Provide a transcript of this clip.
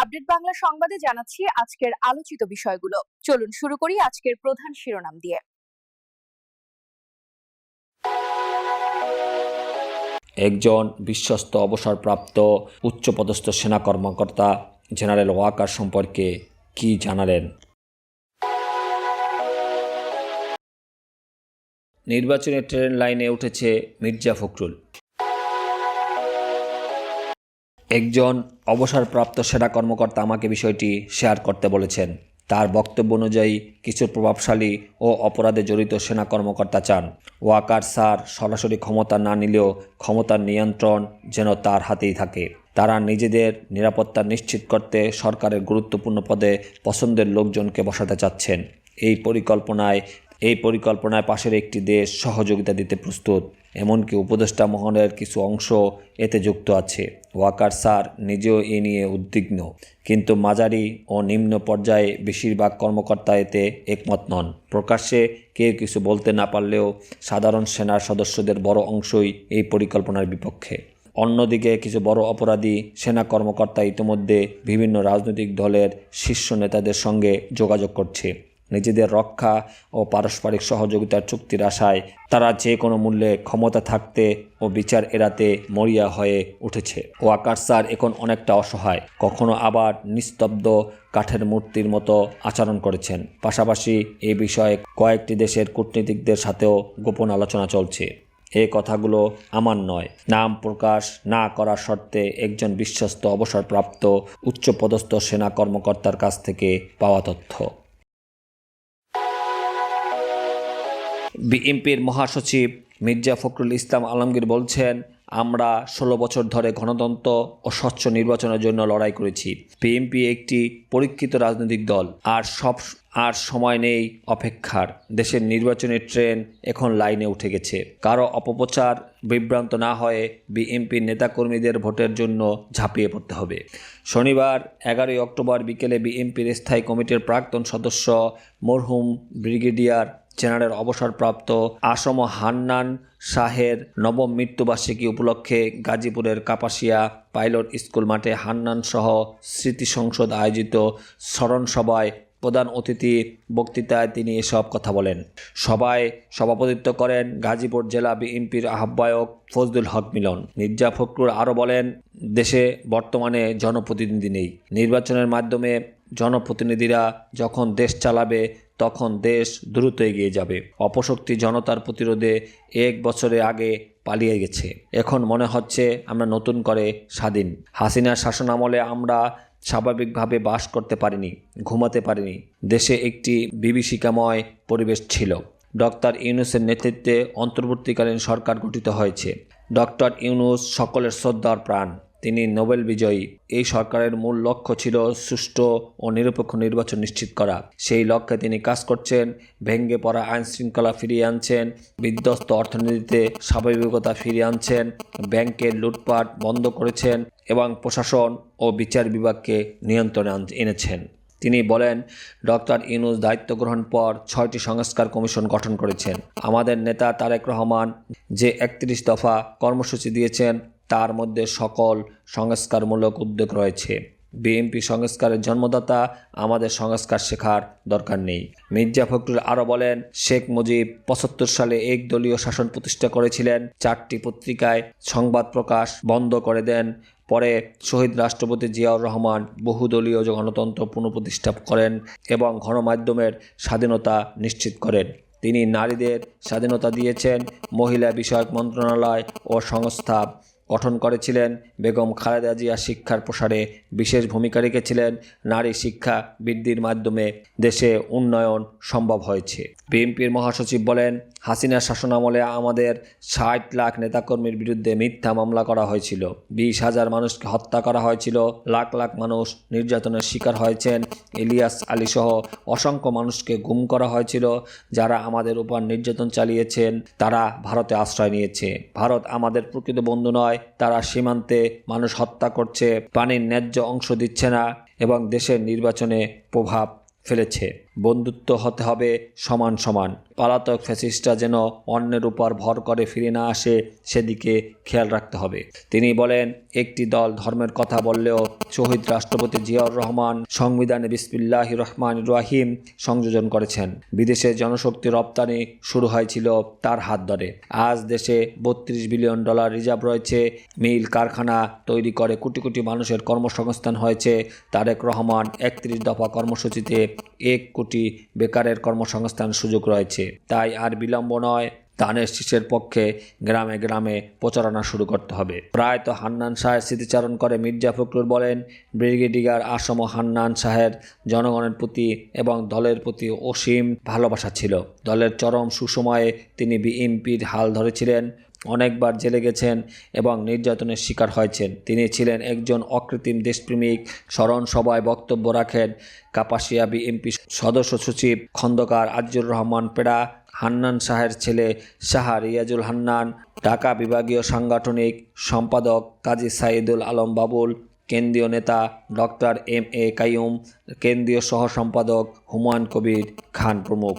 Update Bangla সংবাদে জানাচ্ছি আজকের আলোচিত বিষয়গুলো। চলুন শুরু করি আজকের প্রধান শিরোনাম দিয়ে। একজন বিশ্বস্ত অবসরপ্রাপ্ত উচ্চপদস্থ সেনা কর্মকর্তা জেনারেল ওয়াকার সম্পর্কে কি জানালেন? নির্বাচনের ট্রেন লাইনে উঠেছে মির্জা ফখরুল। একজন অবসরপ্রাপ্ত সেনা কর্মকর্তা আমাকে বিষয়টি শেয়ার করতে বলেছেন। তার বক্তব্য অনুযায়ী, কিছু প্রভাবশালী ও অপরাধে জড়িত সেনা কর্মকর্তা চান। ওয়াকার স্যার সরাসরি ক্ষমতা না নিলেও ক্ষমতার নিয়ন্ত্রণ যেন তার হাতেই থাকে। তারা নিজেদের নিরাপত্তা নিশ্চিত করতে সরকারের গুরুত্বপূর্ণ পদে পছন্দের লোকজনকে বসাতে চাচ্ছেন। এই পরিকল্পনায় এই পরিকল্পনায় পাশের একটি দেশ সহযোগিতা দিতে প্রস্তুত। এমনকি উপদেষ্টা মহলের কিছু অংশ এতে যুক্ত আছে। ওয়াকার স্যার নিজেও এ নিয়ে উদ্বিগ্ন। কিন্তু মাঝারি ও নিম্ন পর্যায়ে বেশিরভাগ কর্মকর্তা এতে একমত নন। প্রকাশ্যে কেউ কিছু বলতে না পারলেও সাধারণ সেনার সদস্যদের বড় অংশই এই পরিকল্পনার বিপক্ষে। অন্যদিকে কিছু বড় অপরাধী সেনা কর্মকর্তা ইতিমধ্যে বিভিন্ন রাজনৈতিক দলের শীর্ষ নেতাদের সঙ্গে যোগাযোগ করছে। নিজেদের রক্ষা ও পারস্পরিক সহযোগিতার চুক্তির আশায় তারা যে কোনো মূল্যে ক্ষমতা থাকতে ও বিচার এড়াতে মরিয়া হয়ে উঠেছে। ওয়াকার স্যার এখন অনেকটা অসহায়, কখনো আবার নিস্তব্ধ কাঠের মূর্তির মতো আচরণ করেছেন। পাশাপাশি এই বিষয়ে কয়েকটি দেশের কূটনীতিকদের সাথেও গোপন আলোচনা চলছে। এ কথাগুলো আমার নয়। নাম প্রকাশ না করার শর্তে একজন বিশ্বস্ত অবসরপ্রাপ্ত উচ্চপদস্থ সেনা কর্মকর্তার কাছ থেকে পাওয়া তথ্য। বিএনপির মহাসচিব মির্জা ফখরুল ইসলাম আলমগীর বলছেন, আমরা ষোলো বছর ধরে গণতন্ত্র ও স্বচ্ছ নির্বাচনের জন্য লড়াই করেছি। বিএনপি একটি পরীক্ষিত রাজনৈতিক দল। আর সব, আর সময় নেই অপেক্ষার। দেশের নির্বাচনের ট্রেন এখন লাইনে উঠে গেছে। কারও অপপ্রচার বিভ্রান্ত না হয়ে বিএনপির নেতাকর্মীদের ভোটের জন্য ঝাঁপিয়ে পড়তে হবে। শনিবার, এগারোই অক্টোবর বিকেলে বিএনপির স্থায়ী কমিটির প্রাক্তন সদস্য মরহুম ব্রিগেডিয়ার জেনারেল অবসরপ্রাপ্ত আসম হান্নান শাহের নবম মৃত্যুবার্ষিকী উপলক্ষে গাজীপুরের কাপাসিয়া পাইলট স্কুল মাঠে হান্নান সহ স্মৃতি সংসদ আয়োজিত স্মরণ সভায় প্রধান অতিথি বক্তৃতায় তিনি এসব কথা বলেন। সভায় সভাপতিত্ব করেন গাজীপুর জেলা বিএনপির আহ্বায়ক ফজলুল হক মিলন। মির্জা ফখরুল আরও বলেন, দেশে বর্তমানে জনপ্রতিনিধি নেই। নির্বাচনের মাধ্যমে জনপ্রতিনিধিরা যখন দেশ চালাবে, তখন দেশ দ্রুত এগিয়ে যাবে। অপশক্তি জনতার প্রতিরোধে এক বছরে আগে পালিয়ে গেছে। এখন মনে হচ্ছে আমরা নতুন করে স্বাধীন। হাসিনার শাসনামলে আমরা স্বাভাবিকভাবে বাস করতে পারিনি, ঘুমাতে পারিনি। দেশে একটি বিভীষিকাময় পরিবেশ ছিল। ডক্টর ইউনুসের নেতৃত্বে অন্তর্বর্তীকালীন সরকার গঠিত হয়েছে। ডক্টর ইউনুস সকলের শ্রদ্ধার প্রাণ। তিনি নোবেল বিজয়ী। এই সরকারের মূল লক্ষ্য ছিল সুষ্ঠু ও নিরপেক্ষ নির্বাচন নিশ্চিত করা। সেই লক্ষ্যে তিনি কাজ করছেন ভেঙ্গে পড়া আইন শৃঙ্খলা ফিরিয়ে আনছেন, বিধ্বস্ত অর্থনীতিতে স্বাভাবিকতা ফিরিয়ে আনছেন, ব্যাংকের লুটপাট বন্ধ করেছেন এবং প্রশাসন ও বিচার বিভাগকে নিয়ন্ত্রণে এনেছেন। তিনি বলেন, ডক্টর ইউনুস দায়িত্ব গ্রহণ পর ছয়টি সংস্কার কমিশন গঠন করেছেন। আমাদের নেতা তারেক রহমান যে একত্রিশ দফা কর্মসূচি দিয়েছেন তার মধ্যে সকল সংস্কারমূলক উদ্যোগ রয়েছে। বিএনপি সংস্কারের জন্মদাতা আমাদের সংস্কার শেখার দরকার নেই। মির্জা ফখরুল আরও বলেন, শেখ মুজিব পঁচাত্তর সালে এক দলীয় শাসন প্রতিষ্ঠা করেছিলেন। চারটি পত্রিকায় সংবাদ প্রকাশ বন্ধ করে দেন। পরে শহীদ রাষ্ট্রপতি জিয়াউর রহমান বহুদলীয় গণতন্ত্র পুনঃপ্রতিষ্ঠা করেন এবং গণমাধ্যমের স্বাধীনতা নিশ্চিত করেন। তিনি নারীদের স্বাধীনতা দিয়েছেন, মহিলা বিষয়ক মন্ত্রণালয় ও সংস্থা গঠন করেছিলেন। বেগম খালেদা জিয়া শিক্ষার প্রসারে বিশেষ ভূমিকা রেখেছিলেন। নারী শিক্ষা বৃদ্ধির মাধ্যমে দেশে উন্নয়ন সম্ভব হয়েছে। বিএনপির মহাসচিব বলেন, হাসিনার শাসনামলে আমাদের ষাট লাখ নেতাকর্মীর বিরুদ্ধে মিথ্যা মামলা করা হয়েছিল। বিশ হাজার মানুষকে হত্যা করা হয়েছিল। লাখ লাখ মানুষ নির্যাতনের শিকার হয়েছেন। ইলিয়াস আলী সহ অসংখ্য মানুষকে গুম করা হয়েছিল। যারা আমাদের উপর নির্যাতন চালিয়েছেন, তারা ভারতে আশ্রয় নিয়েছে। ভারত আমাদের প্রকৃত বন্ধু নয়। তারা সীমান্তে মানুষ হত্যা করছে, পানির ন্যায্য অংশ দিচ্ছে না এবং দেশের নির্বাচনে প্রভাব ফেলেছে। বন্ধুত্ব হতে হবে সমান সমান। পালাতক ফ্যাসিস্টরা যেন অন্যের উপর ভর করে ফিরে না আসে, সেদিকে খেয়াল রাখতে হবে। তিনি বলেন, একটি দল ধর্মের কথা বললেও শহীদ রাষ্ট্রপতি জিয়াউর রহমান সংবিধানে বিসমিল্লাহ রহমান রাহিম সংযোজন করেছেন। বিদেশে জনশক্তি রপ্তানি শুরু হয়েছিল তার হাত ধরে। আজ দেশে বত্রিশ বিলিয়ন ডলার রিজার্ভ রয়েছে, মিল কারখানা তৈরি করে কোটি কোটি মানুষের কর্মসংস্থান হয়েছে, তারেক রহমান একত্রিশ দফা কর্মসূচিতে এক কোটি বেকারের কর্মসংস্থান সুযোগ রয়েছে। তাই আর বিলম্ব নয় ধানের শীষের পক্ষে গ্রামে গ্রামে প্রচারণা শুরু করতে হবে। প্রায় তো হান্নান শাহের স্মৃতিচারণ করে মির্জা ফখরুল বলেন ব্রিগেডিয়ার আসম হান্নান শাহের জনগণের প্রতি এবং দলের প্রতি অসীম ভালোবাসা ছিল। দলের চরম সুসময়ে তিনি বিএনপির হাল ধরেছিলেন। অনেকবার জেলে গেছেন এবং নির্যাতনের শিকার হয়েছেন। তিনি ছিলেন একজন অকৃত্রিম দেশপ্রেমিক, স্মরণ সভায় বক্তব্য রাখেন কাপাসিয়া বিএনপি সদস্য সচিব, খন্দকার আজিজুর রহমান পেড়া, হান্নান শাহের ছেলে শাহ রিয়াজুল হান্নান, ঢাকা বিভাগীয় সাংগঠনিক সম্পাদক কাজী সাইদুল আলম বাবুল, কেন্দ্রীয় নেতা ডক্টর এম এ কাইয়ুম, কেন্দ্রীয় সহ সম্পাদক হুমায়ুন কবির খান প্রমুখ।